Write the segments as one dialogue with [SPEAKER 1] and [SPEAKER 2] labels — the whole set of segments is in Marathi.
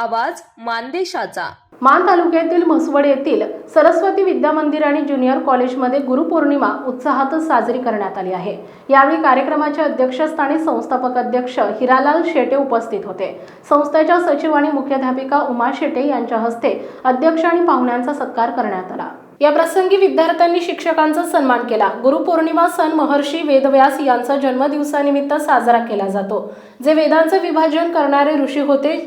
[SPEAKER 1] आवाज मानदेशाचा.
[SPEAKER 2] मान तालुक्यातील म्हसवड येथील सरस्वती विद्या मंदिर आणि ज्युनियर कॉलेजमध्ये गुरुपौर्णिमा उत्साहातच साजरी करण्यात आली आहे. यावेळी कार्यक्रमाच्या अध्यक्षस्थानी संस्थापक अध्यक्ष हिरालाल शेटे उपस्थित होते. संस्थेच्या सचिव आणि मुख्याध्यापिका उमा शेटे यांच्या हस्ते अध्यक्ष आणि पाहुण्यांचा सत्कार करण्यात आला. या प्रसंगी विद्यार्थ्यांनी शिक्षकांचा सन्मान केला. गुरुपौर्णिमा सण महर्षी वेदव्यास यांचा जन्मदिवसानिमित्त साजरा केला जातो जे वेदांचे विभाजन करणारे ऋषी होते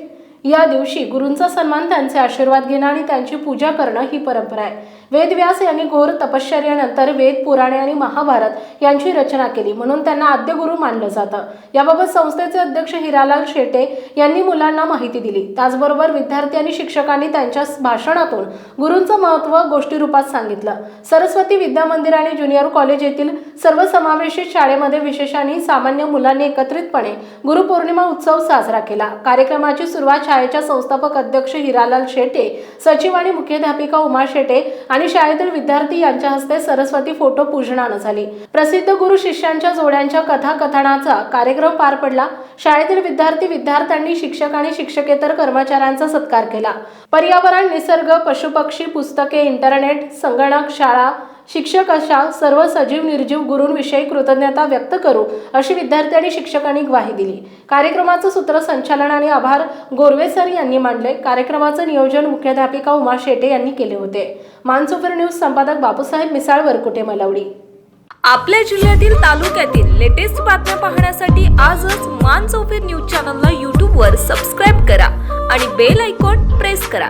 [SPEAKER 2] या दिवशी गुरूंचा सन्मान त्यांचे आशीर्वाद घेणं आणि त्यांची पूजा करणं ही परंपरा आहे. वेदव्यास यांनी घोर तपश्चर्यानंतर वेद पुराणे आणि महाभारत यांची रचना केली म्हणून त्यांना आद्य गुरु मानलं जातं. याबाबत संस्थेचे अध्यक्ष हिरालाल शेटे यांनी मुलांना माहिती दिली. त्याचबरोबर विद्यार्थी आणि शिक्षकांनी त्यांच्या भाषणातून गुरूंचं महत्त्व गोष्टीरूपात सांगितलं. सरस्वती विद्या मंदिर आणि ज्युनियर कॉलेज येथील सर्वसमावेशित शाळेमध्ये विशेष आणि सामान्य मुलांनी एकत्रितपणे गुरुपौर्णिमा उत्सव साजरा केला. कार्यक्रमाची सुरुवात शाळेच्या संस्थापक अध्यक्ष हिरालाल शेटे सचिव आणि मुख्याध्यापिका उमा शेटे आणि शाळेतील विद्यार्थी यांच्या हस्ते सरस्वती फोटो पूजनानं झाली. प्रसिद्ध गुरु शिष्यांच्या जोड्यांच्या कथाकथनाचा कार्यक्रम पार पडला. शाळेतील विद्यार्थी विद्यार्थ्यांनी शिक्षक आणि शिक्षकेतर कर्मचाऱ्यांचा सत्कार केला. पर्यावरण निसर्ग पशुपक्षी पुस्तके इंटरनेट संगणक शाळा शिक्षक अशा सर्व सजीव निर्जीव गुरूंविषयी कृतज्ञता व्यक्त करू अशी विद्यार्थी आणि शिक्षकांनी ग्वाही दिली. कार्यक्रमाचं सूत्रसंचालन आणि आभार गोरवे सर यांनी मांडले. कार्यक्रमाचं नियोजन मुख्याध्यापिका उमा शेटे यांनी केले होते. मानसुपर न्यूज संपादक बापूसाहेब मिसाळ वरकुटे मलवडी.
[SPEAKER 1] आपल्या जिल्ह्यातील तालुक्यातील लेटेस्ट बातम्या पाहण्यासाठी आजच मान चौफेर न्यूज चॅनलला यूट्यूबवर सबस्क्राईब करा आणि बेल आयकॉन प्रेस करा.